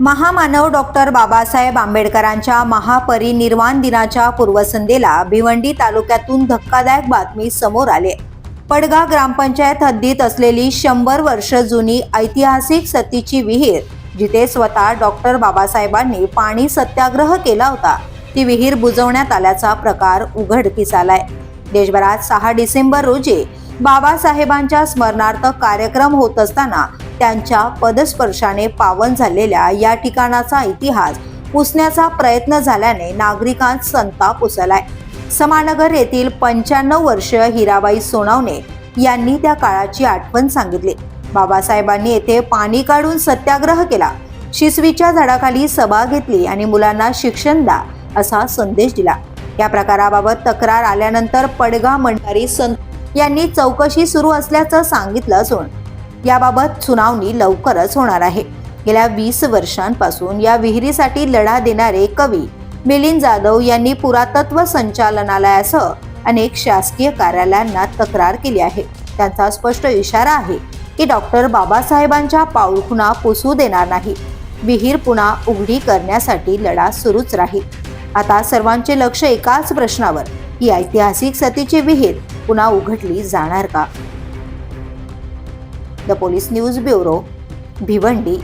महामानव डॉक्टर बाबासाहेब आंबेडकरांच्या महापरिनिर्वाण दिनाच्या पूर्वसंध्येला भिवंडी तालुक्यातून धक्कादायक बातमी समोर आली. पडगा ग्रामपंचायत हद्दीत असलेली शंभर वर्ष जुनी ऐतिहासिक सतीची विहीर जिथे स्वतः डॉक्टर बाबासाहेबांनी पाणी सत्याग्रह केला होता ती विहीर बुजवण्यात आल्याचा प्रकार उघडकीस आलाय. देशभरात सहा डिसेंबर रोजी बाबासाहेबांच्या स्मरणार्थ कार्यक्रम होत असताना त्यांच्या पदस्पर्शाने पावन झालेल्या या ठिकाणाचा इतिहास पुसण्याचा प्रयत्न झाल्याने नागरिकांत संताप उसळलाय. समानगर येथील पंच्याण्णव वर्ष हिराबाई सोनावणे यांनी त्या काळाची आठवण सांगितली. बाबासाहेबांनी येथे पाणी काढून सत्याग्रह केला. शिसवीच्या झाडाखाली सभा घेतली आणि मुलांना शिक्षण द्या असा संदेश दिला. या प्रकाराबाबत तक्रार आल्यानंतर पडगा मंडारी संत यांनी चौकशी सुरू असल्याचं सांगितलं असून याबाबत सुनावणी लवकरच होणार आहे. गेल्या वीस वर्षांपासून या विहिरीसाठी लढा देणारे कवी मिलिंद जाधव यांनी पुरातत्व संचालनालयासह अनेक शासकीय कार्यालयांना तक्रार केली आहे. त्यांचा स्पष्ट इशारा आहे की डॉक्टर बाबासाहेबांच्या पाऊलखुणा पुसू देणार नाही. विहीर पुन्हा उघडी करण्यासाठी लढा सुरूच राहील. आता सर्वांचे लक्ष एकाच प्रश्नावर. ही ऐतिहासिक सतीची विहीर पुन्हा उघडली जाणार का? The police news bureau Bhiwandi